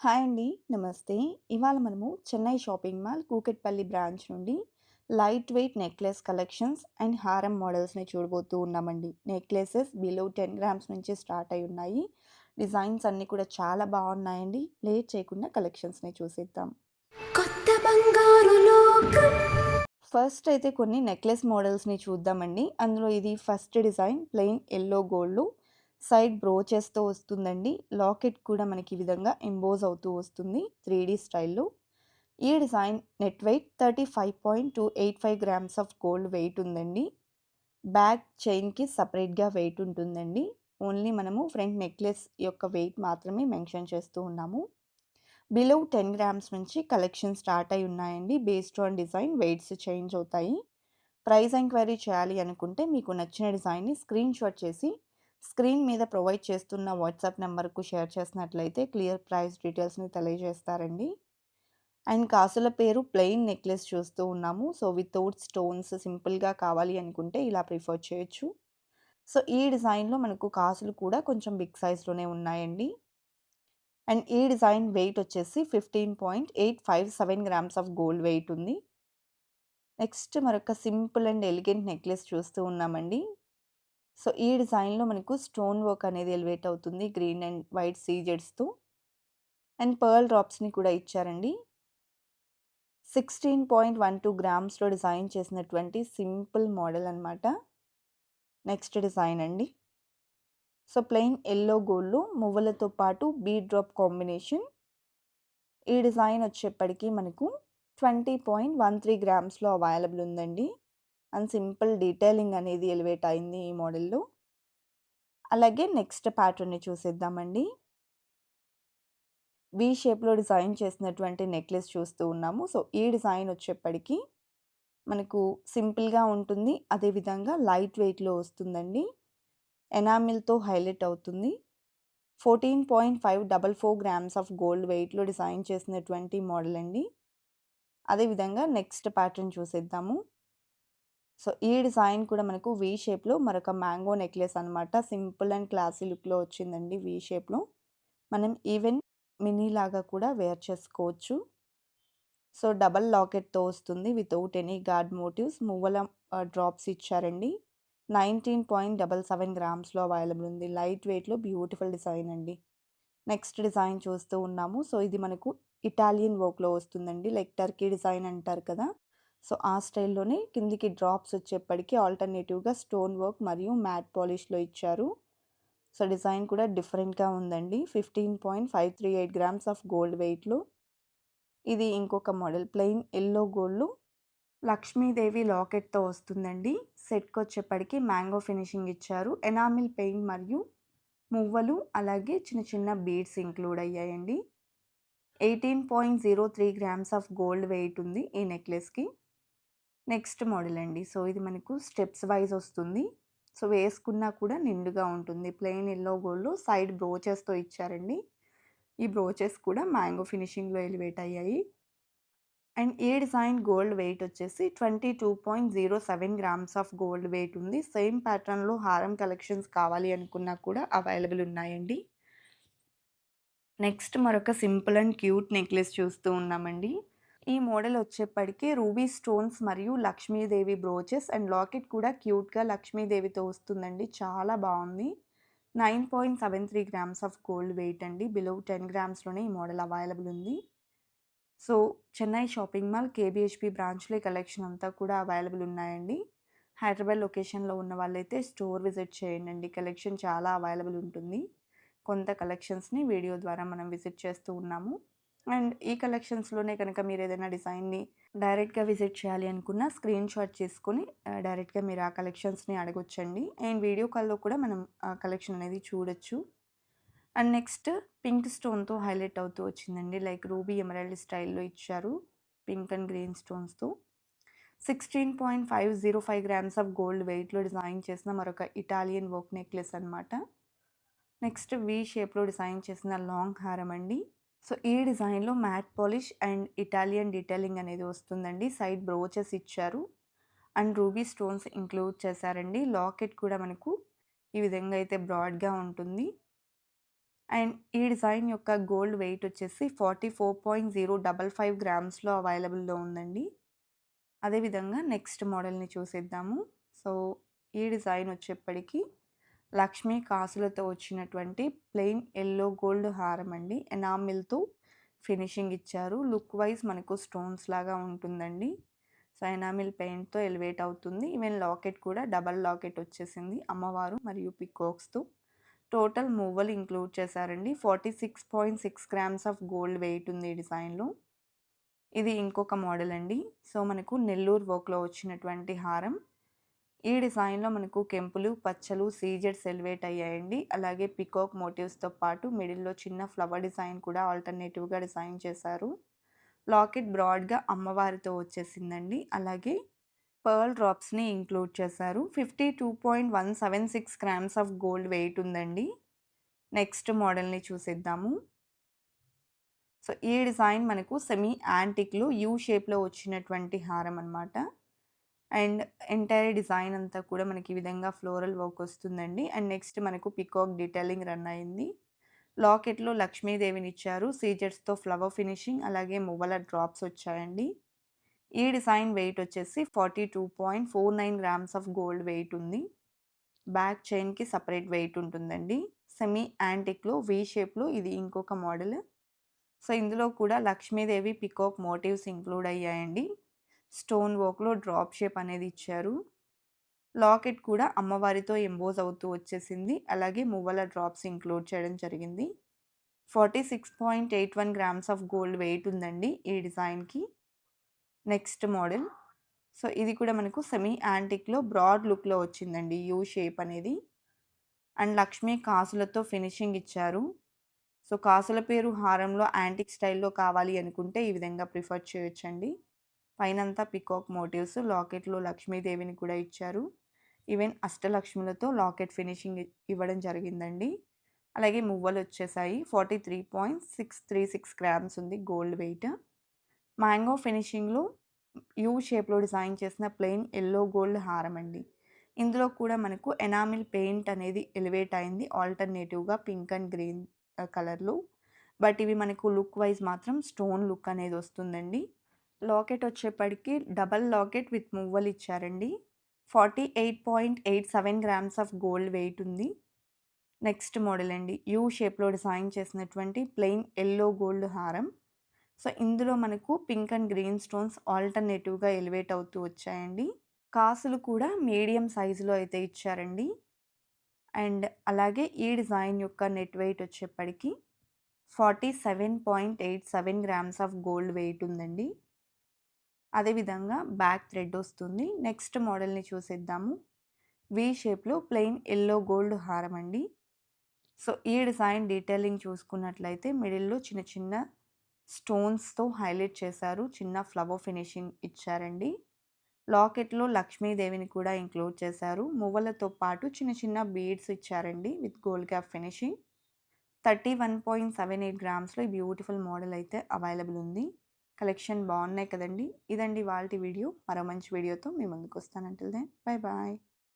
Hi అండి. నమస్తే. ఇవాళ మనము Chennai shopping mall Kukatpally branch నుండి light weight necklace collections and హారం మోడల్స్‌ని చూడబోతూ ఉన్నామండి. నెక్లెసెస్ బిలో 10 గ్రామ్స్ నుంచి స్టార్ట్ అయి ఉన్నాయి. డిజైన్స్ అన్నీ కూడా చాలా బాగున్నాయండి. లేట్ చేయకుండా కలెక్షన్స్‌ని చూసేద్దాం. కొత్త బంగారు లోకం ఫస్ట్ అయితే కొన్ని నెక్లెస్ మోడల్స్‌ని చూద్దామండి. అందులో ఇది ఫస్ట్ డిజైన్ ప్లెయిన్ యెల్లో గోల్డ్‌లో సైడ్ బ్రోచెస్‌తో వస్తుందండి. లాకెట్ కూడా మనకి ఈ విధంగా ఎంబోజ్ అవుతూ వస్తుంది 3డీ స్టైల్‌లో. ఈ design net weight 35.285 grams of gold weight ఉందండి. బ్యాక్ చైన్‌కి సపరేట్గా వెయిట్ ఉంటుందండి. ఓన్లీ మనము ఫ్రంట్ నెక్లెస్ యొక్క వెయిట్ మాత్రమే మెన్షన్ చేస్తూ ఉన్నాము. బిలో 10 గ్రామ్స్ నుంచి కలెక్షన్ స్టార్ట్ అయి ఉన్నాయండి. Based on design weights change అవుతాయి. ప్రైస్ ఎంక్వైరీ చేయాలి అనుకుంటే మీకు నచ్చిన డిజైన్‌ని స్క్రీన్‌షాట్ చేసి స్క్రీన్ మీద ప్రొవైడ్ చేస్తున్న వాట్సాప్ నెంబర్కు షేర్ చేసినట్లయితే క్లియర్ ప్రైస్ డీటెయిల్స్‌ని తెలియజేస్తారండి. అండ్ కాసుల పేరు ప్లెయిన్ నెక్లెస్ చూస్తూ ఉన్నాము. సో, వితౌట్ స్టోన్స్ సింపుల్‌గా కావాలి అనుకుంటే ఇలా ప్రిఫర్ చేయొచ్చు. సో, ఈ డిజైన్‌లో మనకు కాసులు కూడా కొంచెం బిగ్ సైజ్‌లోనే ఉన్నాయండి. అండ్ ఈ డిజైన్ వెయిట్ వచ్చేసి 15.857 గ్రామ్స్ ఆఫ్ గోల్డ్ వెయిట్ ఉంది. నెక్స్ట్ మరొక సింపుల్ అండ్ ఎలిగెంట్ నెక్లెస్ చూస్తూ ఉన్నామండి. సో, ఈ డిజైన్‌లో మనకు స్టోన్ వర్క్ అనేది ఎలివేట్ అవుతుంది. గ్రీన్ అండ్ వైట్ సీజెడ్స్‌తో. అండ్ పర్ల్ డ్రాప్స్‌ని కూడా ఇచ్చారండి. 16.12 గ్రామ్స్‌లో డిజైన్ చేసినటువంటి సింపుల్ మోడల్ అనమాట నెక్స్ట్ డిజైన్ అండి. సో, ప్లెయిన్ ఎల్లో గోల్డ్‌లో మువ్వలతో పాటు బీడ్ డ్రాప్ కాంబినేషన్. ఈ డిజైన్ వచ్చేప్పటికీ మనకు 20.13 గ్రామ్స్‌లో అవైలబుల్ ఉందండి. అండ్ సింపుల్ డీటెయిలింగ్ అనేది ఎలివేట్ అయింది ఈ మోడల్‌లో. అలాగే నెక్స్ట్ ప్యాటర్న్‌ని చూసేద్దామండి. వి షేప్‌లో డిజైన్ చేసినటువంటి నెక్లెస్ చూస్తూ ఉన్నాము. సో, ఈ డిజైన్ వచ్చేప్పటికీ మనకు సింపుల్‌గా ఉంటుంది. అదేవిధంగా లైట్ వెయిట్‌లో వస్తుందండి. ఎనామిల్‌తో హైలైట్ అవుతుంది. 14.544 గ్రామ్స్ ఆఫ్ గోల్డ్ వెయిట్‌లో డిజైన్ చేసినటువంటి మోడల్ అండి. అదేవిధంగా నెక్స్ట్ ప్యాటర్న్ చూసేద్దాము. సో, ఈ డిజైన్ కూడా మనకు వి షేప్‌లో మరొక మ్యాంగో నెక్లెస్ అనమాట సింపుల్ అండ్ క్లాసీ లుక్‌లో వచ్చిందండి వీ షేప్‌లో. మనం ఈవెన్ మినీ లాగా కూడా వేర్ చేసుకోవచ్చు. సో, డబుల్ లాకెట్‌తో వస్తుంది. వితౌట్ ఎనీ గార్డ్ మోటివ్స్ మువ్వల డ్రాప్స్ ఇచ్చారండి. 19.77 గ్రామ్స్‌లో అవైలబుల్ ఉంది. లైట్ వెయిట్‌లో బ్యూటిఫుల్ డిజైన్ అండి. నెక్స్ట్ డిజైన్ చూస్తూ ఉన్నాము. సో, ఇది మనకు ఇటాలియన్ వర్క్‌లో వస్తుందండి. లైక్ టర్కీ డిజైన్ అంటారు కదా! సో, ఆ స్టైల్‌లోనే కిందికి డ్రాప్స్ వచ్చేప్పటికీ ఆల్టర్‌నేటివ్‌గా స్టోన్ వర్క్ మరియు మ్యాట్ పాలిష్‌లో ఇచ్చారు. సో, డిజైన్ కూడా డిఫరెంట్‌గా ఉందండి. 15.538 గ్రామ్స్ ఆఫ్ గోల్డ్ వెయిట్‌లో. ఇది ఇంకొక model plain yellow gold Lakshmidevi లాకెట్‌తో వస్తుందండి. సెట్కి వచ్చేప్పటికీ మ్యాంగో ఫినిషింగ్ ఇచ్చారు. ఎనామిల్ పెయింట్ మరియు మువ్వలు అలాగే చిన్న చిన్న బీడ్స్ ఇంక్లూడ్ అయ్యాయండి. 18.03 గ్రామ్స్ ఆఫ్ గోల్డ్ వెయిట్ ఉంది ఈ నెక్లెస్‌కి. నెక్స్ట్ మోడల్ అండి. సో, ఇది మనకు స్టెప్స్ వైజ్ వస్తుంది. సో, వేసుకున్నా కూడా నిండుగా ఉంటుంది. ప్లెయిన్ ఎల్లో గోల్డ్ సైడ్ బ్రోచెస్‌తో ఇచ్చారండి. ఈ బ్రోచెస్ కూడా మ్యాంగో ఫినిషింగ్‌లో ఎలివేట్ అయ్యాయి. అండ్ ఈ డిజైన్ గోల్డ్ వెయిట్ వచ్చేసి 22.07 గ్రామ్స్ ఆఫ్ గోల్డ్ వెయిట్ ఉంది. సేమ్ ప్యాటర్న్‌లో హారం కలెక్షన్స్ కావాలి అనుకున్నా కూడా అవైలబుల్ ఉన్నాయండి. నెక్స్ట్ మరొక సింపుల్ అండ్ క్యూట్ నెక్లెస్ చూస్తూ ఉన్నామండి. ఈ మోడల్ వచ్చేప్పటికీ రూబీ స్టోన్స్ మరియు లక్ష్మీదేవి బ్రోచెస్ అండ్ లాకెట్ కూడా క్యూట్‌గా లక్ష్మీదేవితో వస్తుందండి. చాలా బాగుంది nine point seven three grams of gold weight అండి. బిలో 10 గ్రామ్స్‌లోనే ఈ మోడల్ అవైలబుల్ ఉంది. So, Chennai shopping mall K B H P బ్రాంచ్‌లో కలెక్షన్ అంతా కూడా అవైలబుల్ ఉన్నాయండి. హైదరాబాద్ లొకేషన్‌లో ఉన్న వాళ్ళైతే స్టోర్ విజిట్ చేయండండి. కలెక్షన్ చాలా అవైలబుల్ ఉంటుంది. కొంత కలెక్షన్స్‌ని వీడియో ద్వారా మనం విజిట్ చేస్తూ ఉన్నాము. అండ్ ఈ కలెక్షన్స్‌లోనే కనుక మీరు ఏదైనా డిజైన్‌ని డైరెక్ట్‌గా విజిట్ చేయాలి అనుకున్నా స్క్రీన్‌షాట్ చేసుకొని డైరెక్ట్‌గా మీరు ఆ కలెక్షన్స్‌ని అడగొచ్చండి. అండ్ వీడియో కాల్‌లో కూడా మనం ఆ కలెక్షన్ అనేది చూడొచ్చు. అండ్ నెక్స్ట్ పింక్ స్టోన్‌తో హైలైట్ అవుతూ వచ్చిందండి. లైక్ రూబీ ఎమరాల్డ్ స్టైల్‌లో ఇచ్చారు. పింక్ అండ్ గ్రీన్ స్టోన్స్‌తో. 16.505 గ్రామ్స్ ఆఫ్ గోల్డ్ వెయిట్‌లో డిజైన్ చేసిన మరొక ఇటాలియన్ వర్క్ నెక్లెస్ అనమాట నెక్స్ట్ వి షేప్‌లో డిజైన్ చేసిన లాంగ్ హారం అండి. సో, ఈ డిజైన్‌లో matte polish and Italian detailing అనేది వస్తుందండి. సైడ్ బ్రోచెస్ ఇచ్చారు. అండ్ రూబీ స్టోన్స్ ఇంక్లూడ్ చేశారండి. లాకెట్ కూడా మనకు ఈ విధంగా అయితే బ్రాడ్‌గా ఉంటుంది. అండ్ ఈ డిజైన్ యొక్క గోల్డ్ వెయిట్ వచ్చేసి 44.055 గ్రామ్స్‌లో అవైలబుల్‌లో ఉందండి. అదేవిధంగా నెక్స్ట్ మోడల్‌ని చూసేద్దాము. సో, ఈ డిజైన్ వచ్చేప్పటికి లక్ష్మీ కాసులతో వచ్చినటువంటి ప్లెయిన్ ఎల్లో గోల్డ్ హారం అండి. ఎనామిల్‌తో ఫినిషింగ్ ఇచ్చారు. లుక్ వైస్ మనకు స్టోన్స్ లాగా ఉంటుందండి. సో, ఎనామిల్ పెయింట్‌తో ఎలివేట్ అవుతుంది. ఈవెన్ లాకెట్ కూడా డబల్ లాకెట్ వచ్చేసింది. అమ్మవారు మరియు పికోక్స్తో టోటల్ మూవల్ ఇంక్లూడ్ చేశారండి. 46.6 గ్రామ్స్ ఆఫ్ గోల్డ్ వెయిట్ ఉంది ఈ డిజైన్‌లో. ఇది ఇంకొక మోడల్ అండి. సో, మనకు నెల్లూరు వర్క్‌లో వచ్చినటువంటి హారం. ఈ డిజైన్‌లో మనకు కెంపులు, పచ్చలు, సీజెడ్స్ ఎలివేట్ అయ్యాయండి. అలాగే పీకాక్ మోటివ్స్‌తో పాటు మిడిల్‌లో చిన్న ఫ్లవర్ డిజైన్ కూడా ఆల్టర్‌నేటివ్‌గా డిజైన్ చేశారు. లాకెట్ బ్రాడ్‌గా అమ్మవారితో వచ్చేసిందండి. అలాగే పర్ల్ డ్రాప్స్‌ని ఇంక్లూడ్ చేశారు. 52.176 గ్రామ్స్ ఆఫ్ గోల్డ్ వెయిట్ ఉందండి. నెక్స్ట్ మోడల్‌ని చూసేద్దాము. సో, ఈ డిజైన్ మనకు సెమీ యాంటిక్‌లో యూ షేప్‌లో వచ్చినటువంటి హారం అనమాట. అండ్ ఎంటైర్ డిజైన్ అంతా కూడా మనకి ఈ విధంగా ఫ్లోరల్ వర్క్ వస్తుందండి. అండ్ నెక్స్ట్ మనకు పీకాక్ డీటెయిలింగ్ రన్ అయింది. లాకెట్‌లో లక్ష్మీదేవిని ఇచ్చారు సీజర్స్తో ఫ్లవర్ ఫినిషింగ్ అలాగే మువ్వల డ్రాప్స్ వచ్చాయండి. ఈ డిజైన్ వెయిట్ వచ్చేసి 42.49 గ్రామ్స్ ఆఫ్ గోల్డ్ వెయిట్ ఉంది. బ్యాక్ చైన్‌కి సపరేట్ వెయిట్ ఉంటుందండి. సెమీ యాంటిక్‌లో వి షేప్‌లో ఇది ఇంకొక మోడల్. సో, ఇందులో కూడా లక్ష్మీదేవి పీకాక్ మోటివ్స్ ఇంక్లూడ్ అయ్యాయండి. స్టోన్ వర్క్‌లో డ్రాప్ షేప్ అనేది ఇచ్చారు. లాకెట్ కూడా అమ్మవారితో ఎంబోజ్ అవుతూ వచ్చేసింది. అలాగే మువ్వల డ్రాప్స్ ఇంక్లూడ్ చేయడం జరిగింది. 46.81 గ్రామ్స్ ఆఫ్ గోల్డ్ వెయిట్ ఉందండి ఈ డిజైన్‌కి. Next model. సో, ఇది కూడా మనకు సెమీ యాంటిక్‌లో బ్రాడ్ లుక్‌లో వచ్చిందండి యూ షేప్ అనేది. అండ్ లక్ష్మీ కాసులతో ఫినిషింగ్ ఇచ్చారు. సో, కాసుల పేరు హారంలో యాంటిక్ స్టైల్‌లో కావాలి అనుకుంటే ఈ విధంగా ప్రిఫర్ చేయొచ్చండి. పైనంతా పీకాక్ మోటివ్స్ లాకెట్‌లో లక్ష్మీదేవిని కూడా ఇచ్చారు. ఈవెన్ అష్టలక్ష్ములతో లాకెట్ ఫినిషింగ్ ఇవ్వడం జరిగిందండి. అలాగే మువ్వలు వచ్చేసాయి. 43.636 గ్రామ్స్ ఉంది గోల్డ్ వెయిట్. మ్యాంగో ఫినిషింగ్‌లో యూ షేప్‌లో డిజైన్ చేసిన ప్లెయిన్ ఎల్లో గోల్డ్ హారం అండి. ఇందులో కూడా మనకు ఎనామిల్ పెయింట్ అనేది ఎలివేట్ అయింది. ఆల్టర్‌నేటివ్‌గా పింక్ అండ్ గ్రీన్ కలర్లు కలర్‌లో. బట్ ఇవి మనకు లుక్ వైజ్ మాత్రం స్టోన్ లుక్ అనేది వస్తుందండి. లాకెట్ వచ్చేప్పటికి డబల్ లాకెట్ విత్ మువ్వలు ఇచ్చారండి. 48.87 గ్రామ్స్ ఆఫ్ గోల్డ్ వెయిట్ ఉంది. నెక్స్ట్ మోడల్ అండి. యూ షేప్‌లో డిజైన్ చేసినటువంటి ప్లెయిన్ ఎల్లో గోల్డ్ హారం. సో, ఇందులో మనకు పింక్ అండ్ గ్రీన్ స్టోన్స్ ఆల్టర్‌నేటివ్‌గా ఎలివేట్ అవుతూ వచ్చాయండి. కాసులు కూడా మీడియం సైజులో అయితే ఇచ్చారండి. అండ్ అలాగే ఈ డిజైన్ యొక్క నెట్ వెయిట్ వచ్చేప్పటికి 47.87 గ్రామ్స్ ఆఫ్ గోల్డ్ వెయిట్ ఉందండి. అదేవిధంగా బ్యాక్ థ్రెడ్ వస్తుంది. నెక్స్ట్ మోడల్‌ని చూసేద్దాము. వి షేప్‌లో ప్లెయిన్ ఎల్లో గోల్డ్ హారం అండి. సో, ఈ డిజైన్ డీటెయిలింగ్ చూసుకున్నట్లయితే మిడిల్‌లో చిన్న చిన్న స్టోన్స్‌తో హైలైట్ చేశారు. చిన్న ఫ్లవర్ ఫినిషింగ్ ఇచ్చారండి. లాకెట్‌లో లక్ష్మీదేవిని కూడా ఇంక్లూడ్ చేశారు. మువ్వలతో పాటు చిన్న చిన్న బీడ్స్ ఇచ్చారండి విత్ గోల్డ్ క్యాప్ ఫినిషింగ్. 31.78 గ్రామ్స్‌లో ఈ బ్యూటిఫుల్ మోడల్ అయితే అవైలబుల్ ఉంది. కలెక్షన్ బాగున్నాయి కదండీ! ఇదండి వాళ్ళ వీడియో. మరో మంచి వీడియోతో మీ ముందుకొస్తాను. Until then bye bye.